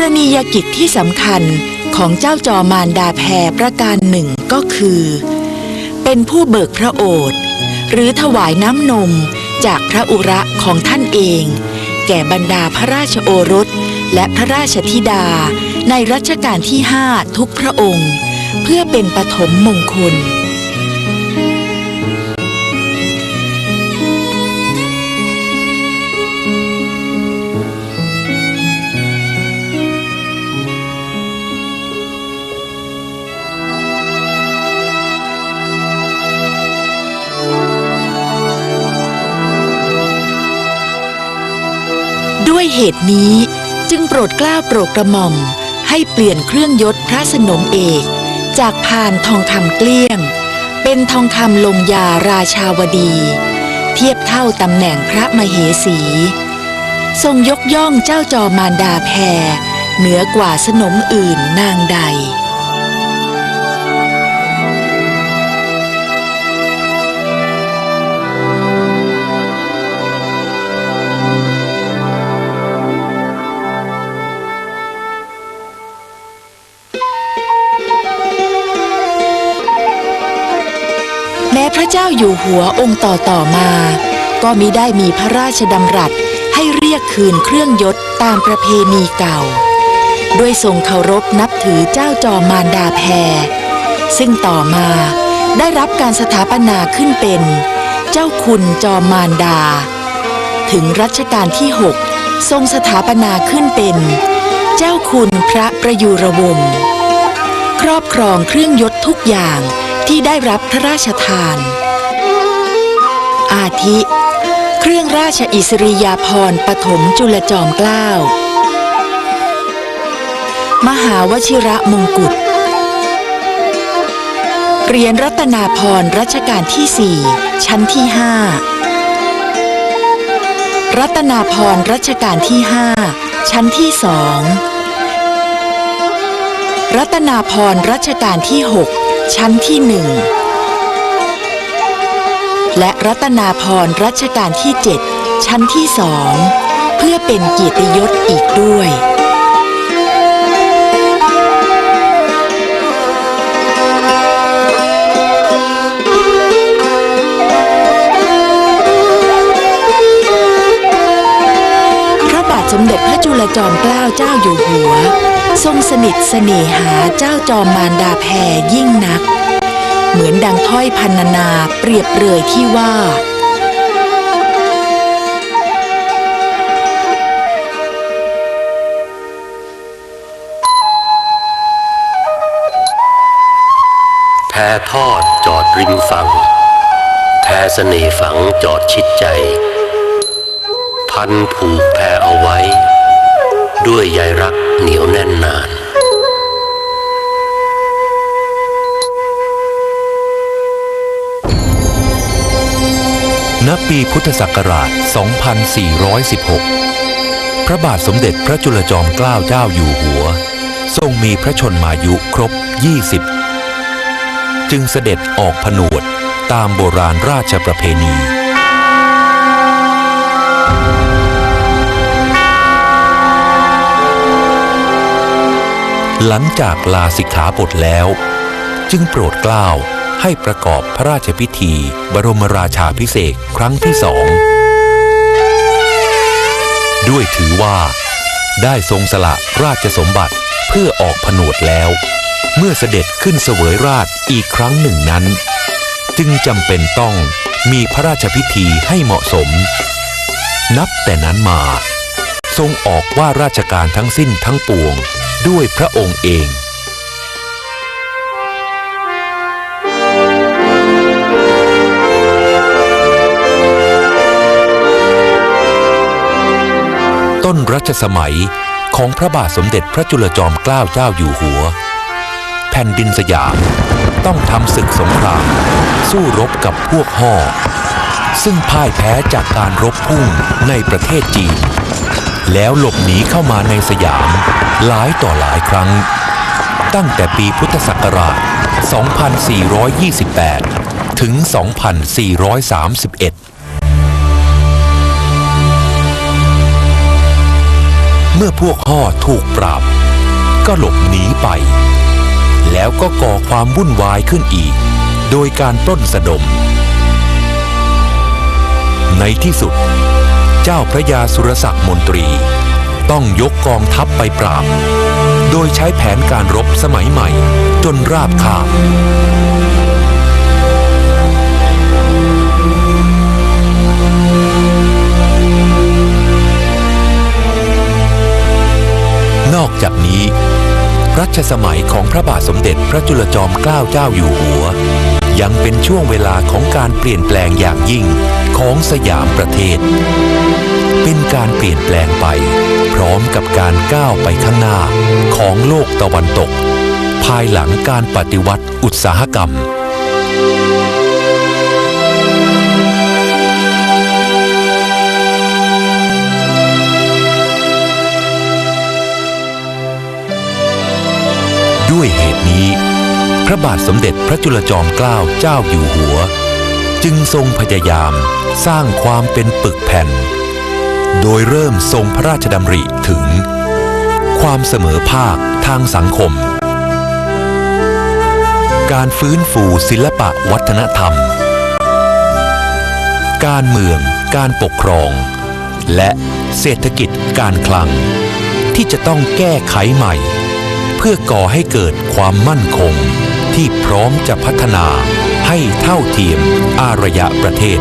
รณียกิจที่สำคัญของเจ้าจอมารดาแพรประการหนึ่งก็คือ เป็นผู้เบิกพระโอษฐ์หรือถวายน้ำนมจากพระอุระของท่านเอง แก่บรรดาพระราชโอรส และพระราชธิดาในรัชกาลที่ห้าทุกพระองค์ เพื่อเป็นปฐมมงคล ด้วยเหตุนี้จึงโปรดกล้าโปรดกระหม่อม ให้เปลี่ยนเครื่องยศพระสนมเอก จากพานทองคำเกลี้ยง เป็นทองคำลงยาราชาวดี เทียบเท่าตำแหน่งพระมเหสี ทรงยกย่องเจ้าจอมารดาแพรเหนือกว่าสนมอื่นนางใด จ้าอยู่หัวองค์ต่อต่อมา ก็มิได้มีพระราชดำรัสให้เรียกคืนเครื่องยศตามประเพณีเก่า ด้วยทรงเคารพนับถือเจ้าจอมารดาแพร ซึ่งต่อมาได้รับการสถาปนาขึ้นเป็น เจ้าคุณจอมมารดา ถึงรัชกาลที่ 6 ทรงสถาปนาขึ้นเป็น เจ้าคุณพระประยุรวงศ์ครอบครองเครื่องยศทุกอย่างที่ได้รับพระราชทาน อาทิ เครื่องราชอิสริยาภรณ์ปฐมจุลจอมเกล้า มหาวชิระมงกุฎเหรียญรัตนาพรณ์รัชกาลที่สี่ชั้นที่ห้ารัตนาพรณ์รัชกาลที่ห้าชั้นที่สองรัตนาพรณ์รัชกาลที่6ชั้นที่หนึ่ง และรัตนาพรรัชกาลที่ 7 ชั้นที่สองเพื่อเป็นเกียรติยศอีกด้วยพระบาทสมเด็จพระจุลจอมเกล้าเจ้าอยู่หัว ทรงสนิทเสน่หาเจ้าจอมมารดาแพรยิ่งนัก เหมือนดังถ้อยพันนาเปรียบเปรยที่ว่า แพทอดจอดริมฝั่งแพเสน่ห์ฝังจอดชิดใจ พันผูกแพเอาไว้ ด้วยใยรักเหนียวแน่นนาน ณปีพุทธศักราช 2416 พระบาทสมเด็จพระจุลจอมเกล้าเจ้าอยู่หัว ทรงมีพระชนมายุครบ 20 จึงเสด็จออกผนวดตามโบราณราชประเพณีหลังจากลาสิกขาบทแล้ว จึงโปรดเกล้า ให้ประกอบพระราชพิธี บรมราชาพิเศษครั้งที่สอง ด้วยถือว่า ได้ทรงสละราชสมบัติเพื่อออกผนวดแล้ว เมื่อเสด็จขึ้นเสวยราชอีกครั้งหนึ่งนั้น จึงจำเป็นต้องมีพระราชพิธีให้เหมาะสม นับแต่นั้นมา ทรงออกว่าราชการทั้งสิ้นทั้งปวงด้วยพระองค์เอง ต้นรัชสมัยของพระบาทสมเด็จพระจุลจอมเกล้าเจ้าอยู่หัว แผ่นดินสยามต้องทำศึกสงคราม สู้รบกับพวกห่อซึ่งพ่ายแพ้จากการรบพุ่งในประเทศจีน แล้วหลบหนีเข้ามาในสยามหลายต่อหลายครั้ง ตั้งแต่ปีพุทธศักราช 2428 ถึง 2431 เมื่อพวกห่อถูกปราบ ก็หลบหนีไป แล้วก็ก่อความวุ่นวายขึ้นอีก โดยการปล้นสะดม ในที่สุด เจ้าพระยาสุรศักดิ์มนตรี ต้องยกกองทัพไปปราบ โดยใช้แผนการรบสมัยใหม่จนราบคาบ ชสมัยของพระบาทสมเด็จพระจุลจอมเกล้าเจ้าอยู่หัว ยังเป็นช่วงเวลาของการเปลี่ยนแปลงอย่างยิ่งของสยามประเทศ เป็นการเปลี่ยนแปลงไป พร้อมกับการก้าวไปข้างหน้าของโลกตะวันตก ภายหลังการปฏิวัติอุตสาหกรรม ด้วยเหตุนี้ พระบาทสมเด็จพระจุลจอมเกล้าเจ้าอยู่หัว จึงทรงพยายามสร้างความเป็นปึกแผ่น โดยเริ่มทรงพระราชดำริถึง ความเสมอภาคทางสังคม การฟื้นฟูศิลปะวัฒนธรรม การเมืองการปกครอง และเศรษฐกิจการคลัง ที่จะต้องแก้ไขใหม่ เพื่อก่อให้เกิดความมั่นคง ที่พร้อมจะพัฒนาให้เท่าเทียมอารยะประเทศ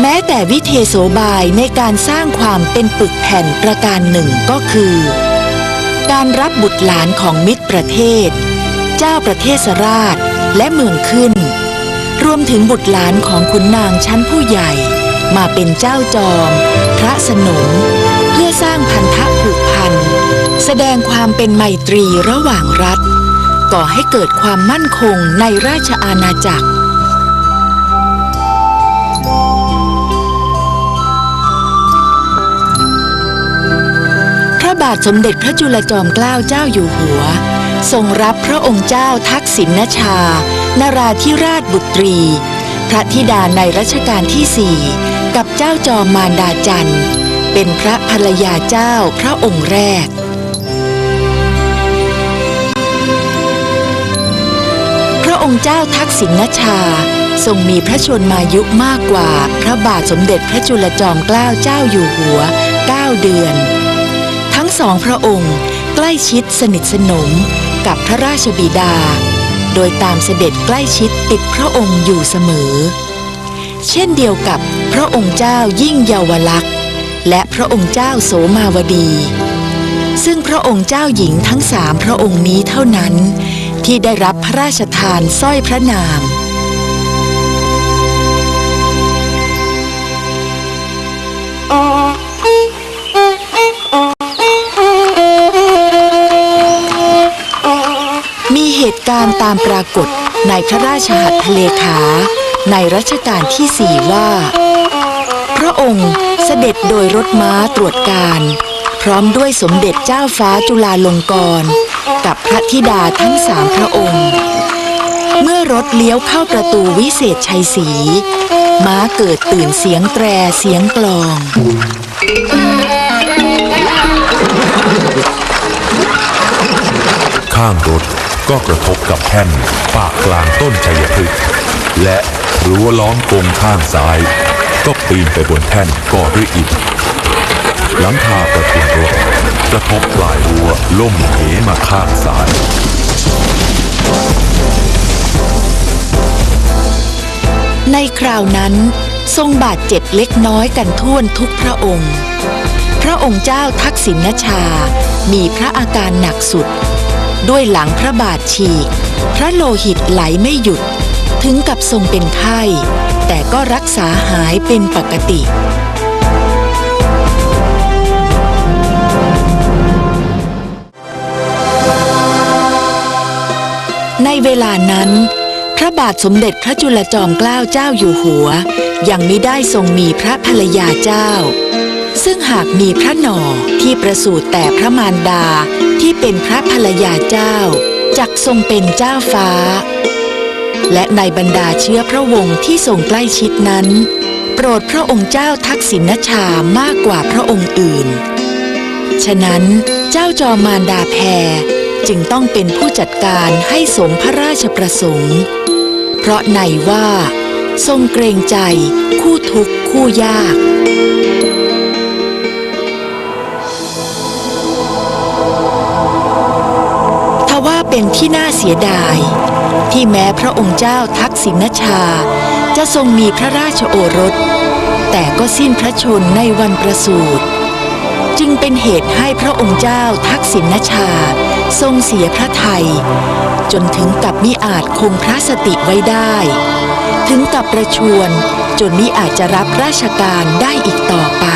แม้แต่วิเทโสบายในการสร้างความเป็นปึกแผ่นประการหนึ่งก็คือ การรับบุตรหลานของมิตรประเทศ เจ้าประเทศราชและเมืองขึ้น รวมถึงบุตรหลานของขุนนางชั้นผู้ใหญ่ มาเป็นเจ้าจอม พระสนม เพื่อสร้างพันธะผูกพัน แสดงความเป็นไมตรีระหว่างรัฐ ก่อให้เกิดความมั่นคงในราชอาณาจักรพระบาทสมเด็จพระจุลจอมเกล้าเจ้าอยู่หัว ทรงรับพระองค์เจ้าทักษิณชา นราธิราชบุตรี พระธิดาในรัชกาลที่สี่กับเจ้าจอมมารดาจันทร์ เป็นพระภรรยาเจ้าพระองค์แรกพระองค์เจ้าทักษิณชา ทรงมีพระชนมายุมากกว่าพระบาทสมเด็จพระจุลจอมเกล้าเจ้าอยู่หัว 9 เดือน ทั้งสองพระองค์ใกล้ชิดสนิทสนมกับพระราชบิดา โดยตามเสด็จใกล้ชิดติดพระองค์อยู่เสมอ เช่นเดียวกับพระองค์เจ้ายิ่งเยาวลักษณ์ และพระองค์เจ้าโสมาวดี ซึ่งพระองค์เจ้าหญิงทั้งสามพระองค์นี้เท่านั้น ที่ได้รับพระราชทานสร้อยพระนาม ตุการณ์ตามปรากฏในพระราชหัตถเลขา ในรัชกาลที่สี่ว่า พระองค์เสด็จโดยรถม้าตรวจการ พร้อมด้วยสมเด็จเจ้าฟ้าจุฬาลงกรณ์กับพระธิดาทั้งสามพระองค์ เมื่อรถเลี้ยวเข้าประตูวิเศษชัยศรีม้าเกิดตื่นเสียงแตรเสียงกลองข้างรถ ก็กระทบกับแท่นปากกลางต้นชัยพฤกษ์และรั้วล้อมกรงข้างซ้าย ก็ปีนไปบนแท่นก่อด้วยอิฐหลังคาประตูรถกระทบปลายรั้วล่มเหมาข้างซ้ายในคราวนั้นทรงบาดเจ็บเล็กน้อยกันท่วนทุกพระองค์ พระองค์เจ้าทักษิณชา มีพระอาการหนักสุด ด้วยหลังพระบาทฉีก พระโลหิตไหลไม่หยุด ถึงกับทรงเป็นไข้ แต่ก็รักษาหายเป็นปกติ ในเวลานั้น พระบาทสมเด็จพระจุลจอมเกล้าเจ้าอยู่หัว ยังไม่ได้ทรงมีพระภรรยาเจ้าซึ่งหากมีพระหนอที่ประสูติแต่พระมารดา ที่เป็นพระภรรยาเจ้าจักทรงเป็นเจ้าฟ้า และในบรรดาเชื้อพระวงศ์ที่ทรงใกล้ชิดนั้น โปรดพระองค์เจ้าทักษิณชามากกว่าพระองค์อื่น ฉะนั้นเจ้าจอมารดาแพรจึงต้องเป็นผู้จัดการให้สมพระราชประสงค์ เพราะในว่า ทรงเกรงใจคู่ทุกข์คู่ยาก เป็นที่น่าเสียดาย ที่แม้พระองค์เจ้าทักษิณชา จะทรงมีพระราชโอรส แต่ก็สิ้นพระชนในวันประสูติจึงเป็นเหตุให้พระองค์เจ้าทักษิณชา ทรงเสียพระไทย จนถึงกับมิอาจคงพระสติไว้ได้ ถึงกับประชวรจนมิอาจจะรับราชการได้อีกต่อไป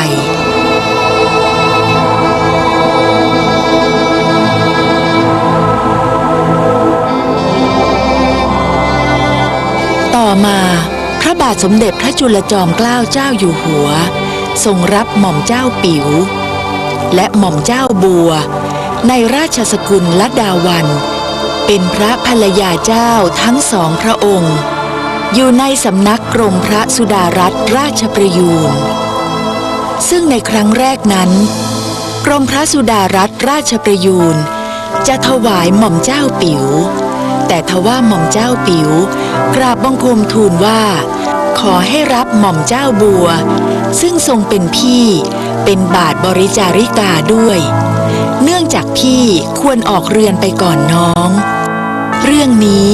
มา พระบาทสมเด็จพระจุลจอมเกล้าเจ้าอยู่หัว ทรงรับหม่อมเจ้าปิ๋ว และหม่อมเจ้าบัว ในราชสกุลลัดดาวัน เป็นพระภรรยาเจ้าทั้งสองพระองค์ อยู่ในสำนักกรมพระสุดารัตนราชประยูรซึ่งในครั้งแรกนั้น กรมพระสุดารัตนราชประยูรจะถวายหม่อมเจ้าปิ๋ว แต่ทว่าหม่อมเจ้าปิ๋วกราบบังคมทูลว่า ขอให้รับหม่อมเจ้าบัว ซึ่งทรงเป็นพี่เป็นบาทบริจาริกาด้วย เนื่องจากพี่ควรออกเรือนไปก่อนน้อง เรื่องนี้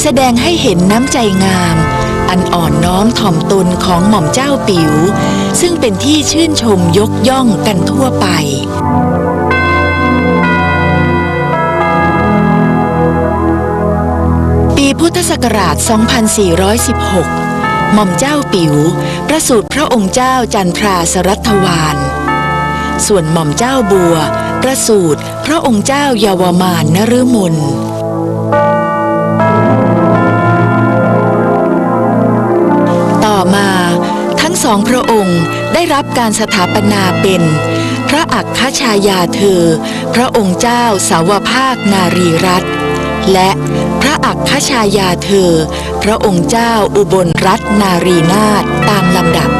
แสดงให้เห็นน้ำใจงาม อันอ่อนน้อมถ่อมตนของหม่อมเจ้าปิ๋วซึ่งเป็นที่ชื่นชมยกย่องกันทั่วไป พุทธศักราช 2416 หม่อมเจ้าปิ๋วประสูติพระองค์เจ้าจันทราสรัตวาน ส่วนหม่อมเจ้าบัว ประสูติพระองค์เจ้าเยาวมานนฤมลต่อมาทั้งสองพระองค์ได้รับการสถาปนาเป็นพระอัคคชายาเธอ พระองค์เจ้าสาวภาคนารีรัต และพระอัคคชายาเธอ พระองค์เจ้าอุบลรัตนนารีนาถตามลำดับ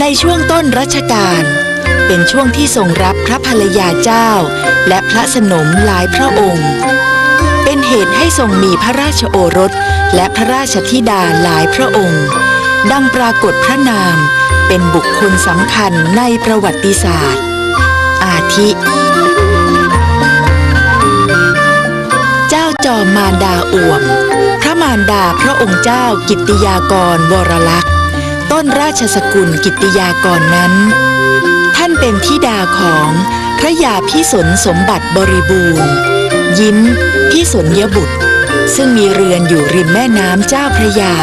ในช่วงต้นรัชกาลเป็นช่วงที่ทรงรับพระภรรยาเจ้า และพระสนมหลายพระองค์ เป็นเหตุให้ทรงมีพระราชโอรสและพระราชธิดาหลายพระองค์ ดังปรากฏพระนาม เป็นบุคคลสำคัญในประวัติศาสตร์ อาทิ เจ้าจอมมารดาอ่วม พระมารดาพระองค์เจ้ากิตติยากรวรลักษณ์ ต้นราชสกุลกิตติยากรนั้น ท่านเป็นธิดาของพระยาพิสนสมบัติบริบูรณ์ ยิ้มพิสนยบุตร ซึ่งมีเรือนอยู่ริมแม่น้ำเจ้าพระยา